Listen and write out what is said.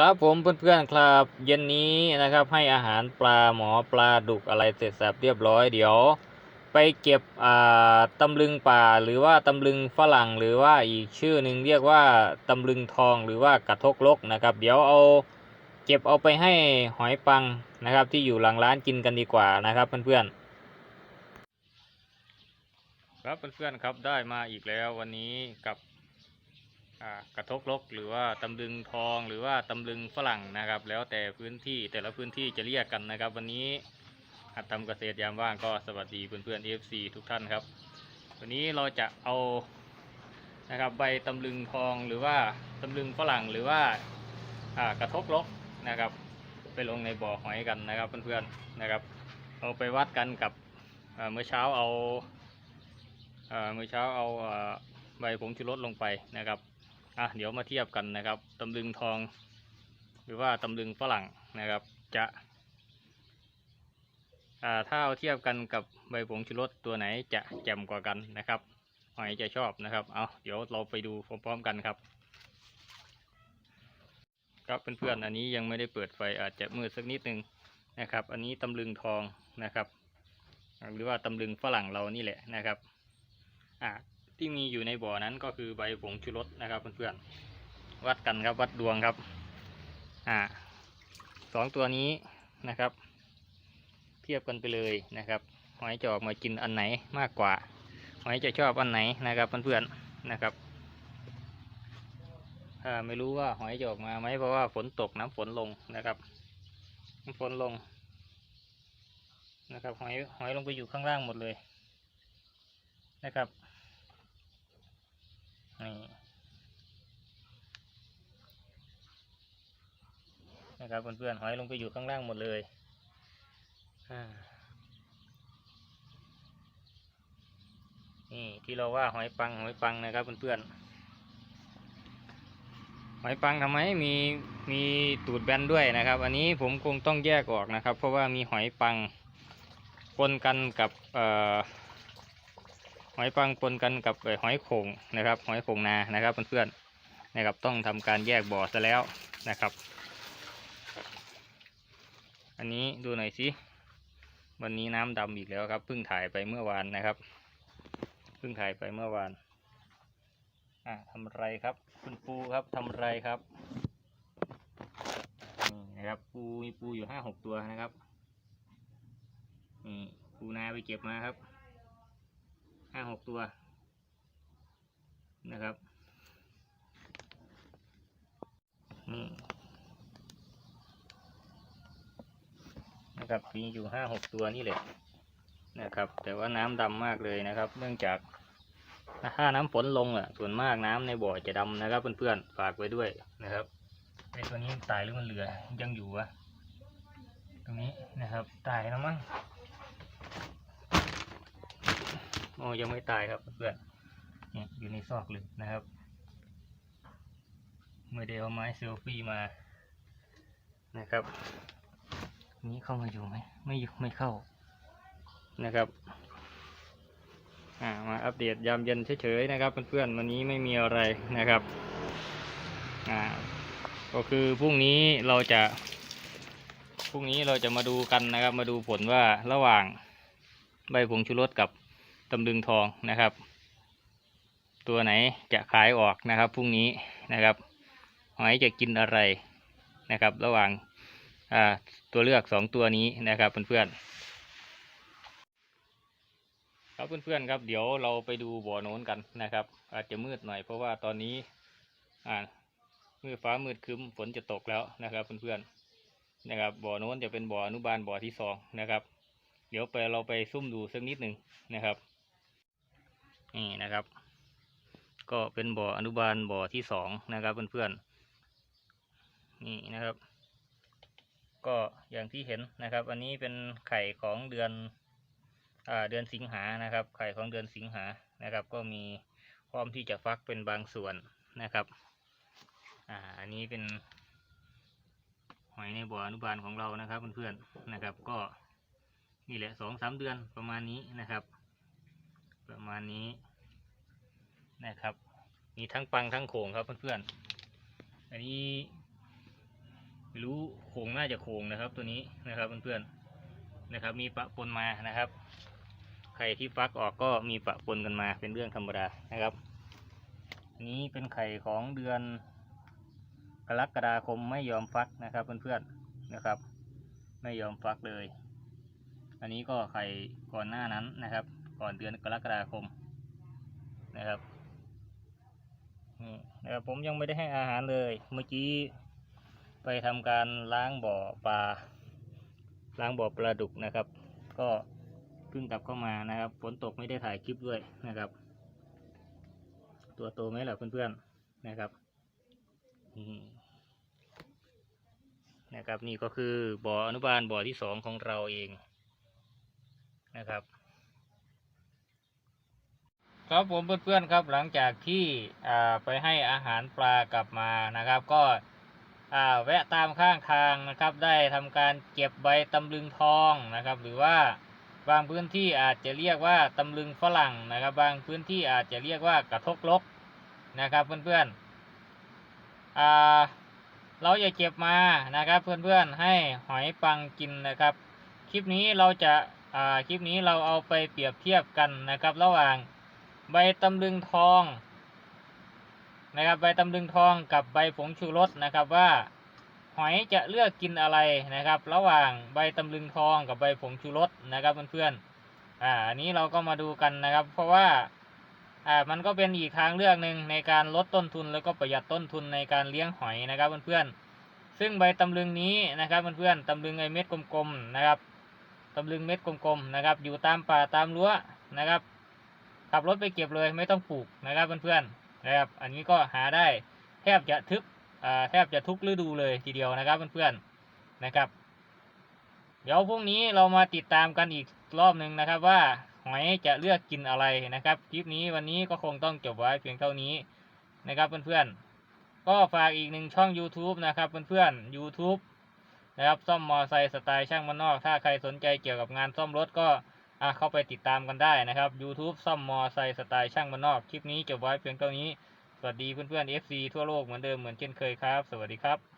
ครับผมเพื่อนๆครับ เย็นนี้นะครับให้อาหารปลาหมอปลาดุกอะไรเสร็จสับเรียบร้อยเดี๋ยว ไปเก็บอ่าตำลึงป่าหรือว่าตำลึงฝรั่งหรือว่าอีกชื่อหนึ่งเรียกว่าตำลึงทองหรือว่ากระทกลกนะครับ เดี๋ยวเอาเก็บเอาไปให้หอยปังนะครับ ที่อยู่หลังร้านกินกันดีกว่านะครับเพื่อนๆครับเพื่อนๆครับได้มาอีกแล้ววันนี้กับ กระทกลกหรือว่าตำลึงทองหรือว่าตำลึงฝรั่งนะครับ แล้วแต่พื้นที่แต่ละพื้นที่จะเรียกกันนะครับ วันนี้หัดทำเกษตรยามว่างก็สวัสดีเพื่อนๆ FC ทุกท่านครับ วันนี้เราจะเอานะครับใบตำลึงทองหรือว่าตำลึงฝรั่งหรือว่ากระทกลกนะครับ ไปลงในบ่อหอยกันนะครับเพื่อนๆนะครับ เอาไปวัดกันกับเมื่อเช้าเอาเมื่อเช้าเอาอ่าใบผงชูรสลงไปนะครับ อะเดี๋ยวมาเทียบกันนะครับตำลึงทอง หรือว่าตำลึงฝรั่งนะครับ จะอ่าถ้าเอาเทียบกันกับใบผงชูรสตัวไหนจะแจ่มกว่ากันนะครับหอยจะชอบนะครับ เอาเดี๋ยวเราไปดูพร้อมๆกันครับ ครับเพื่อนๆอันนี้ยังไม่ได้เปิดไฟอาจจะมืดสักนิดนึงนะครับ อันนี้ตำลึงทองนะครับ หรือว่าตำลึงฝรั่งเรานี่แหละนะครับ อ่า ที่มีอยู่ในบ่อนั้นก็คือใบผงชูรสนะครับเพื่อนๆวัดกันครับวัดดวงครับอ่าสองตัวนี้นะครับ เทียบกันไปเลยนะครับหอยจะออกมากินอันไหนมากกว่าหอยจะชอบอันไหนนะครับเพื่อนๆนะครับอไม่รู้ว่าหอยจะออกมาไหมเพราะว่าฝนตกน้ำฝนลงนะครับน้ำฝนลงนะครับหอยหอยลงไปอยู่ข้างล่างหมดเลยนะครับ นี่นะครับเพื่อนๆหอยลงไปอยู่ข้างล่างหมดเลยนี่ที่เราว่าหอยปังหอยปังนะครับเพื่อนๆหอยปังทำไมมีมีตูดแบนด้วยนะครับ อันนี้ผมคงต้องแยกออกนะครับ เพราะว่ามีหอยปังปนกันกับเอ่อ อยปังปนกันกับเอ่อหอยโข่งนะครับ หอยโข่งนานะครับเพื่อนๆนะครับต้องทำการแยกบ่อซะแล้วนะครับ อันนี้ดูหน่อยสิวันนี้น้ำดำอีกแล้วครับเพิ่งถ่ายไปเมื่อวานนะครับเพิ่งถ่ายไปเมื่อวานอ่าทำไรครับ คุณปูครับทำอะไรครับนี่นะครับปูมีปูอยู่ห้าหกตัวนะครับนี่ปูนาไปเก็บมาครับ ห้าหกตัวนะครับนี่นะครับมีอยู่ห้าหกตัวนี่แหละนะครับ แต่ว่าน้ำดำมากเลยนะครับ เนื่องจากถ้าน้ำฝนลงอะ ส่วนมากน้ำในบ่อจะดำนะครับเพื่อนๆฝากไว้ด้วยนะครับไอตัวนี้ตายหรือมันเหลือยังอยู่วะตรงนี้นะครับตายแล้วมั้ง โอ้ยังไม่ตายครับเพื่อนอยู่ในซอกลึกนะครับไม่ได้เอาไม้เซลฟี่มานะครับ นี้เข้ามาอยู่ไหมไม่อยู่ไม่เข้านะครับอ่ามาอัปเดตยามเย็นเฉยๆนะครับเพื่อนๆวันนี้ไม่มีอะไรนะครับอ่าก็คือพรุ่งนี้เราจะพรุ่งนี้เราจะมาดูกันนะครับ มาดูผลว่าระหว่างใบผงชูรสกับ ตำลึงทองนะครับ ตัวไหนจะขายออกนะครับพรุ่งนี้นะครับหอยจะกินอะไรนะครับ ระหว่างาตัวเลือกสองตัวนี้นะครับเพื่อนๆครับเพื่อนๆครับ เดี๋ยวเราไปดูบ่อโน้นกันนะครับ อาจจะมืดหน่อยเพราะว่าตอนนี้มืดฟ้ามืดครึ้มฝนจะตกแล้วนะครับเพื่อนๆนะครับ บ่อโน้นจะเป็นบ่ออนุบาลบ่อที่สองนะครับ เดี๋ยวไปเราไปซุ่มดูสักนิดหนึ่งนะครับ นี่นะครับ ก็เป็นบ่ออนุบาลบ่อที่สองนะครับเพื่อนๆนี่นะครับ ก็อย่างที่เห็นนะครับ อันนี้เป็นไข่ของเดือนอ่าเดือนสิงหานะครับ ไข่ของเดือนสิงหานะครับ ก็มีพร้อมที่จะฟักเป็นบางส่วนนะครับอ่าอันนี้เป็นหอยในบ่ออนุบาลของเรานะครับเพื่อนๆนะครับ ก็นี่แหละสองสามเดือนประมาณนี้นะครับ ประมาณนี้นะครับ มีทั้งปังทั้งโขงครับเพื่อนๆ อันนี้ไม่รู้โครงน่าจะโครงนะครับ ตัวนี้นะครับเพื่อนๆนะครับ มีปะปนมานะครับ ไข่ที่ฟักออกก็มีปะปนกันมาเป็นเรื่องธรรมดานะครับ อันนี้เป็นไข่ของเดือนกรกฎาคมไม่ยอมฟักนะครับเพื่อนๆนะครับ ไม่ยอมฟักเลย อันนี้ก็ไข่ก่อนหน้านั้นนะครับ ก่อนเดือนกรกฎาคมนะครับนะครับผมยังไม่ได้ให้อาหารเลย เมื่อกี้ไปทำการล้างบ่อปลาล้างบ่อปลาดุกนะครับ ก็เพิ่งกลับเข้ามานะครับฝนตกไม่ได้ถ่ายคลิปด้วยนะครับ ตัวโตไหมล่ะเพื่อนๆนะครับนะครับนี่ก็คือบ่ออนุบาลบ่อที่สองของเราเองนะครับ ครับผมเพื่อนๆครับหลังจากที่ไปให้อาหารปลากลับมานะครับ ก็แวะตามข้างทางนะครับ ได้ทำการเก็บใบตำลึงทองนะครับ หรือว่าบางพื้นที่อาจจะเรียกว่าตำลึงฝรั่งนะครับ บางพื้นที่อาจจะเรียกว่ากระทกลกนะครับเพื่อนๆอ่าเราจะเก็บมานะครับเพื่อนๆให้หอยปังกินนะครับ คลิปนี้เราจะคลิปนี้เราเอาไปเปรียบเทียบกันนะครับ ระหว่าง ใบตำลึงทองนะครับใบตำลึงทองกับใบผงชูรสนะครับว่าหอยจะเลือกกินอะไรนะครับ ระหว่างใบตำลึงทองกับใบผงชูรสนะครับเพื่อนๆอ่าอันนี้เราก็มาดูกันนะครับ เพราะว่าอ่ามันก็เป็นอีกทางเลือกหนึ่งในการลดต้นทุนแล้วก็ประหยัดต้นทุนในการเลี้ยงหอยนะครับเพื่อนๆซึ่งใบตำลึงนี้นะครับเพื่อนๆตำลึงไอเม็ดกลมๆนะครับตำลึงเม็ดกลมๆนะครับ อยู่ตามป่าตามรั้วนะครับ ขับรถไปเก็บเลยไม่ต้องปลูกนะครับเพื่อนๆนะครับอันนี้ก็หาได้แทบจะทึกอ่าแทบจะทุกฤดูเลยทีเดียวนะครับเพื่อนๆนะครับ เดี๋ยวพรุ่งนี้เรามาติดตามกันอีกรอบหนึ่งนะครับว่าหอยจะเลือกกินอะไรนะครับคลิปนี้วันนี้ก็คงต้องจบไว้เพียงเท่านี้นะครับเพื่อนๆก็ฝากอีกหนึ่งช่อง YouTube นะครับเพื่อนๆ YouTube นะครับซ่อมมอไซค์สไตล์ช่างมันนอก ถ้าใครสนใจเกี่ยวกับงานซ่อมรถก็ อะเข้าไปติดตามกันได้นะครับ YouTube ซ่อมมอไซค์สไตล์ช่างมานนอกคลิปนี้จบไว้เพียงเท่านี้ สวัสดีเพื่อนๆ FC ทั่วโลกเหมือนเดิมเหมือนเช่นเคยครับ สวัสดีครับ